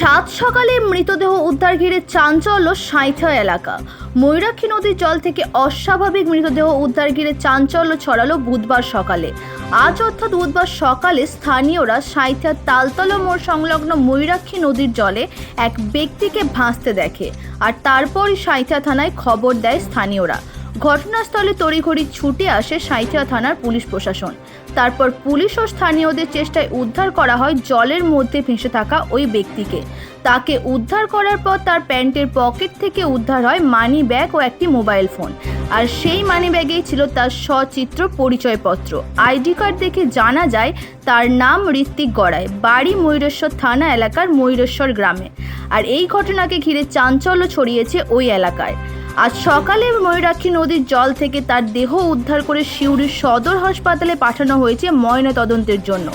সাত সকালে মৃতদেহ উদ্ধার ঘিরে চাঞ্চল্য সাঁইথা এলাকা। ময়ূরাক্ষী নদীর জল থেকে অস্বাভাবিক মৃতদেহ উদ্ধার ঘিরে চাঞ্চল্য ছড়ালো বুধবার সকালে। আজ অর্থাৎ বুধবার সকালে স্থানীয়রা সাঁইথা তালতলা মোড় সংলগ্ন ময়ূরাক্ষী নদীর জলে এক ব্যক্তিকে ভাসতে দেখে। আর তারপরই সাঁইথা থানায় খবর দেয় স্থানীয়রা। ঘটনাস্থলে তড়িঘড়ি ছুটে আসে সাঁইথিয়া থানার পুলিশ প্রশাসন। তারপর পুলিশ ও স্থানীয়দের চেষ্টায় উদ্ধার করা হয় জলের মধ্যে ভেসে থাকা ওই ব্যক্তিকে। তাকে উদ্ধার করার পর তার প্যান্টের পকেট থেকে উদ্ধার হয় মানি ব্যাগ ও একটি মোবাইল ফোন। আর সেই মানি ব্যাগেই ছিল তার সচিত্র পরিচয়পত্র। আইডি কার্ড দেখে জানা যায় তার নাম ঋত্বিক গড়ায় বাড়ি ময়ূরেশ্বর থানা এলাকার ময়ূরেশ্বর গ্রামে। আর এই ঘটনাকে ঘিরে চাঞ্চল্য ছড়িয়েছে ওই এলাকায়। আজ সকালে ময়ূরাক্ষী নদীর জল থেকে তার দেহ উদ্ধার করে সিউড়ির সদর হাসপাতালে পাঠানো হয়েছে ময়না তদন্তের জন্য